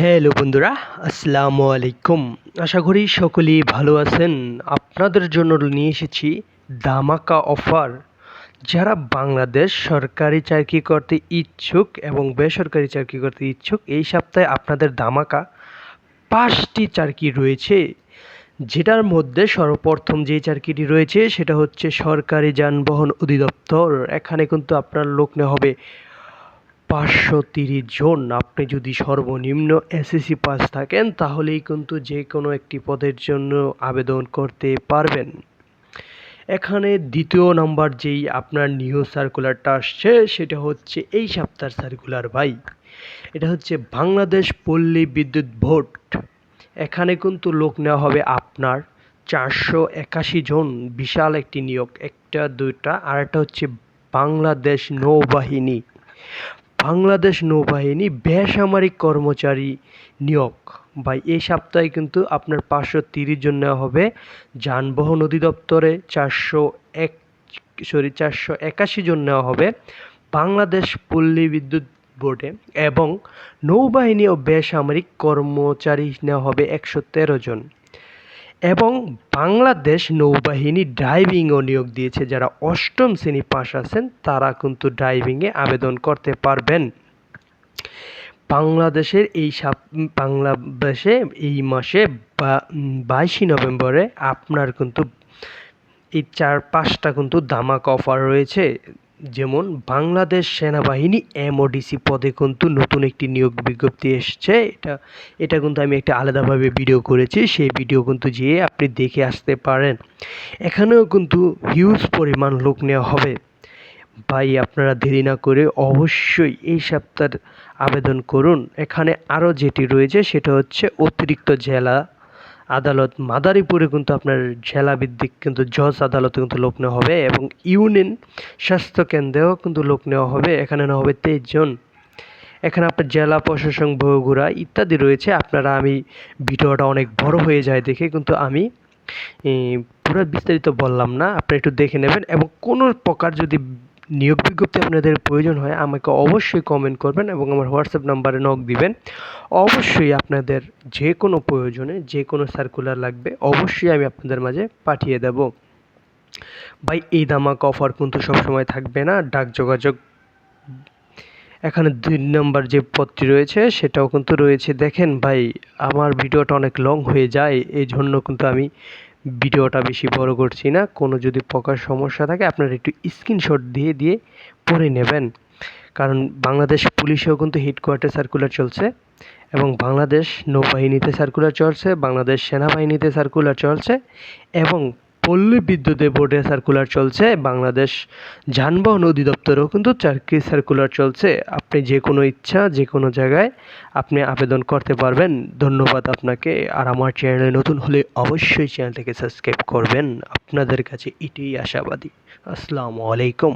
Hello বন্ধুরা, আসসালামু আলাইকুম। আশা করি সকলেই ভালো আছেন। আপনাদের জন্য নিয়ে এসেছি দামাকা অফার। যারা বাংলাদেশ সরকারি চাকরি করতে ইচ্ছুক এবং বেসরকারি চাকরি করতে ইচ্ছুক, এই সপ্তাহে আপনাদের দামাকা পাঁচটি চাকরি রয়েছে। যেটার মধ্যে সর্বপ্রথম যে চাকরিটি রয়েছে, সেটা হচ্ছে সরকারি যানবাহন অধিদপ্তর। এখানে কিন্তু আপনার লোক নেওয়া হবে পাঁচশো তিরিশ জন। আপনি যদি সর্বনিম্ন এসএসসি পাস থাকেন, তাহলেই কিন্তু যে কোনো একটি পদের জন্য আবেদন করতে পারবেন। এখানে দ্বিতীয় নাম্বার যেই আপনার নিউ সার্কুলারটা আসছে, সেটা হচ্ছে এই সপ্তাহের সার্কুলার ভাই। এটা হচ্ছে বাংলাদেশ পল্লী বিদ্যুৎ ভোট এখানে কিন্তু লোক নেওয়া হবে আপনার চারশো একাশি জন। বিশাল একটি নিয়োগ, একটা, দুইটা, আর একটা হচ্ছে বাংলাদেশ নৌবাহিনী। বাংলাদেশ নৌবাহিনী বেসামরিক কর্মচারী নিয়োগ। বা এই সপ্তাহে কিন্তু আপনার পাঁচশো তিরিশ জন নেওয়া হবে। যানবাহন অধিদপ্তরে চারশো এক, সরি, চারশো একাশি জন নেওয়া হবে বাংলাদেশ পল্লী বিদ্যুৎ বোর্ডে এবং নৌবাহিনী ও বেসামরিক কর্মচারী নেওয়া হবে একশো তেরো জন। এবং বাংলাদেশ নৌবাহিনী ড্রাইভিংও নিয়োগ দিয়েছে। যারা অষ্টম শ্রেণি পাশ আছেন, তারা কিন্তু ড্রাইভিংয়ে আবেদন করতে পারবেন। বাংলাদেশের এই বাংলাদেশে এই মাসে বা বাইশে নভেম্বরে আপনার কিন্তু এই চার পাঁচটা কিন্তু দামাক অফার রয়েছে। যেমন বাংলাদেশ সেনাবাহিনী এমওডিসি পদে কিন্তু নতুন একটি নিয়োগ বিজ্ঞপ্তি এসছে। এটা এটা কিন্তু আমি একটা আলাদাভাবে ভিডিও করেছি, সেই ভিডিও কিন্তু যেয়ে আপনি দেখে আসতে পারেন। এখানেও কিন্তু হিউজ পরিমাণ লোক নেওয়া হবে। ভাই, আপনারা দেরি না করে অবশ্যই এই সপ্তাহের আবেদন করুন। এখানে আরও যেটি রয়েছে সেটা হচ্ছে অতিরিক্ত জেলা আদালত মাদারীপুরে কিন্তু আপনার জেলাভিত্তিক কিন্তু জজ আদালতে কিন্তু লোক নেওয়া হবে এবং ইউনিয়ন স্বাস্থ্য কেন্দ্রেও কিন্তু লোক নেওয়া হবে। এখানে নেওয়া হবে তেইশ জন। এখানে আপনার জেলা প্রশাসন, বগুড়া ইত্যাদি রয়েছে। আপনারা আমি ভিডিওটা অনেক বড় হয়ে যায় দেখে কিন্তু আমি পুরো বিস্তারিত বললাম না। আপনি একটু দেখে নেবেন এবং কোনো প্রকার যদি নিয়োগ বিজ্ঞপ্তি আপনাদের প্রয়োজন হয়, আমাকে অবশ্যই কমেন্ট করবেন এবং আমার হোয়াটসঅ্যাপ নাম্বারে নক দিবেন। অবশ্যই আপনাদের যে কোনো প্রয়োজনে যে কোনো সার্কুলার লাগবে, অবশ্যই আমি আপনাদের মাঝে পাঠিয়ে দেব। ভাই, এই দামাক অফার কিন্তু সবসময় থাকবে না, ডাক যোগাযোগ এখানে দুই নম্বর যে পদটি রয়েছে সেটাও কিন্তু রয়েছে। দেখেন ভাই, আমার ভিডিওটা অনেক লং হয়ে যায় এই জন্য কিন্তু আমি ভিডিওটা বেশি বড় করছি না। কোনো যদি প্রকার সমস্যা থাকে, আপনারা একটু স্ক্রিনশট দিয়ে দিয়ে পড়ে নেবেন। কারণ বাংলাদেশ পুলিশেও কিন্তু হেডকোয়ার্টার সার্কুলার চলছে এবং বাংলাদেশ নৌবাহিনীতে সার্কুলার চলছে, বাংলাদেশ সেনাবাহিনীতে সার্কুলার চলছে এবং পল্লী বিদ্যুতের বোর্ডে সার্কুলার চলছে। বাংলাদেশ যানবাহন অধিদপ্তরেও কিন্তু চাকরি সার্কুলার চলছে। আপনি যে কোনো ইচ্ছা, যে কোনো জায়গায় আপনি আবেদন করতে পারবেন। ধন্যবাদ আপনাকে। আর আমার চ্যানেলে নতুন হলে অবশ্যই চ্যানেলটাকে সাবস্ক্রাইব করবেন। আপনাদের কাছে এটাই আশাবাদী। আসসালামু আলাইকুম।